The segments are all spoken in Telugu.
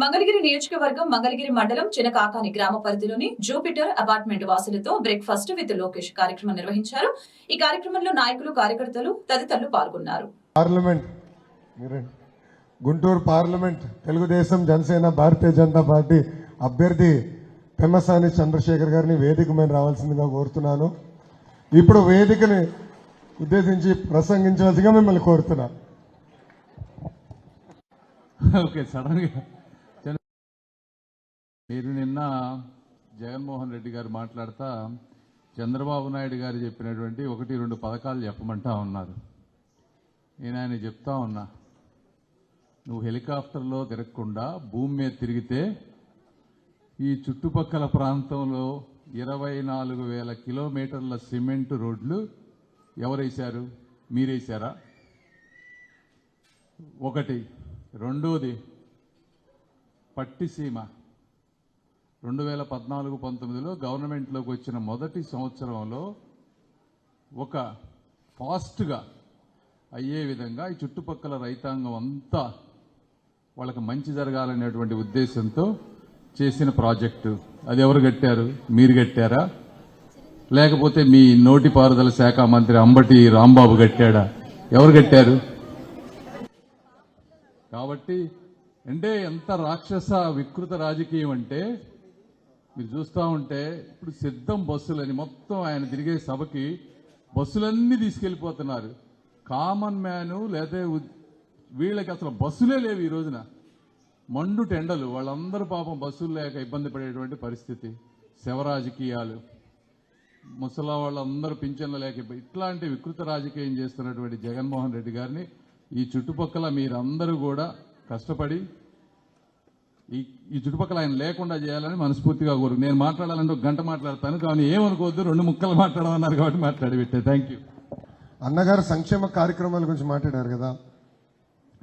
మంగళగిరి నియోజకవర్గం మంగళగిరి మండలం చినకాకాని గ్రామ పరిధిలోని జూపిటర్ అపార్ట్మెంట్ వాసులతో బ్రేక్ఫాస్ట్ విత్ లోకేష్ కార్యక్రమం నిర్వహించారు. ఈ కార్యక్రమంలో నాయకులు కార్యకర్తలు తదితరులు పాల్గొన్నారు. పార్లమెంట్ మీరండి గుంటూరు పార్లమెంట్ తెలుగుదేశం జనసేన భారతీయ జనతా పార్టీ అభ్యర్థి పెమ్మసాని చంద్రశేఖర్ గారిని వేదిక మీద రావాల్సిందిగా కోరుతున్నాను. ఇప్పుడు వేదికని ఉద్దేశించి ప్రసంగించవలసిగా మిమ్మల్ని కోరుతున్నా. ఓకే సడన్గా మీరు నిన్న జగన్మోహన్ రెడ్డి గారు మాట్లాడతా చంద్రబాబు నాయుడు గారు చెప్పినటువంటి ఒకటి రెండు పథకాలు చెప్పమంటా ఉన్నారు. నేను ఆయన చెప్తా ఉన్నా. నువ్వు హెలికాప్టర్లో తిరగకుండా భూమి మీద తిరిగితే ఈ చుట్టుపక్కల ప్రాంతంలో ఇరవై నాలుగు వేల కిలోమీటర్ల సిమెంట్ రోడ్లు ఎవరేశారు? మీరేశారా? ఒకటి. రెండోది పట్టిసీమ. రెండు వేల పద్నాలుగు పంతొమ్మిదిలో గవర్నమెంట్లోకి వచ్చిన మొదటి సంవత్సరంలో ఒక ఫాస్ట్గా అయ్యే విధంగా ఈ చుట్టుపక్కల రైతాంగం అంతా వాళ్ళకి మంచి జరగాలనేటువంటి ఉద్దేశంతో చేసిన ప్రాజెక్టు. అది ఎవరు కట్టారు? మీరు కట్టారా? లేకపోతే మీ నోటిపారుదల శాఖ మంత్రి అంబటి రాంబాబు కట్టాడా? ఎవరు కట్టారు? కాబట్టి అంటే ఎంత రాక్షస వికృత రాజకీయం అంటే మీరు చూస్తూ ఉంటే ఇప్పుడు సిద్ధం బస్సులని మొత్తం ఆయన తిరిగే సభకి బస్సులన్నీ తీసుకెళ్ళిపోతున్నారు కామన్ మ్యాను లేదా వీళ్ళకి అసలు బస్సులే లేవు ఈ రోజున. మండు టెండలు వాళ్ళందరూ పాపం బస్సులు లేక ఇబ్బంది పడేటువంటి పరిస్థితి. శవ రాజకీయాలు ముసలా వాళ్ళందరూ పింఛన్లు లేక ఇట్లాంటి వికృత రాజకీయం చేస్తున్నటువంటి జగన్మోహన్ రెడ్డి గారిని ఈ చుట్టుపక్కల మీరందరూ కూడా కష్టపడి ఈ ఈ చుట్టుపక్కల ఆయన లేకుండా చేయాలని మనస్ఫూర్తిగా కోరు నేను మాట్లాడాలంటే ఒక గంట మాట్లాడతాను కానీ ఏమనుకోవద్దు రెండు ముక్కలు మాట్లాడమన్నారు కాబట్టి మాట్లాడి పెట్టే. థ్యాంక్ యూ అన్నగారు సంక్షేమ కార్యక్రమాల గురించి మాట్లాడారు కదా.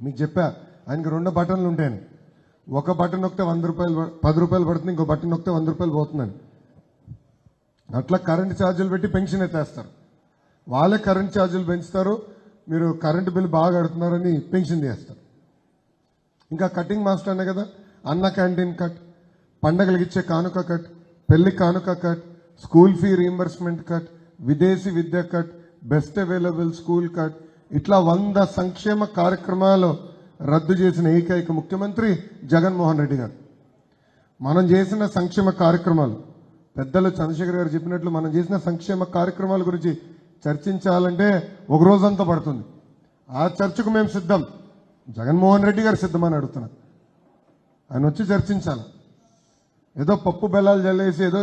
మీకు చెప్పా ఆయనకి రెండు బటన్లు ఉంటాయని. ఒక బటన్ నొక్కితే వంద రూపాయలు పది రూపాయలు పడుతుంది ఇంకో బటన్ నొక్కితే వంద రూపాయలు పోతుందని. అట్లా కరెంట్ ఛార్జీలు పెట్టి పెన్షన్ ఎత్తేస్తారు. వాళ్ళే కరెంట్ ఛార్జీలు పెంచుతారు మీరు కరెంటు బిల్ బాగా కడుతున్నారని పెన్షన్ చేస్తారు ఇంకా కటింగ్ మాస్టర్ అనే కదా అన్న క్యాంటీన్ కట్ పండగలకు ఇచ్చే కానుక కట్ పెళ్ళి కానుక cut school fee reimbursement cut విదేశీ విద్య cut best available school cut ఇట్లా వంద సంక్షేమ కార్యక్రమాలు రద్దు చేసిన ఏకైక ముఖ్యమంత్రి జగన్మోహన్ రెడ్డి గారు. మనం చేసిన సంక్షేమ కార్యక్రమాలు పెద్దలు చంద్రశేఖర్ గారు చెప్పినట్లు మనం చేసిన సంక్షేమ కార్యక్రమాల గురించి చర్చించాలంటే ఒక రోజంతా పడుతుంది. ఆ చర్చకు మేము సిద్ధం. జగన్మోహన్ రెడ్డి గారు సిద్ధమని అడుగుతున్నా ఆయన వచ్చి చర్చించాలి. ఏదో పప్పు బెల్లాలు జల్లేసి ఏదో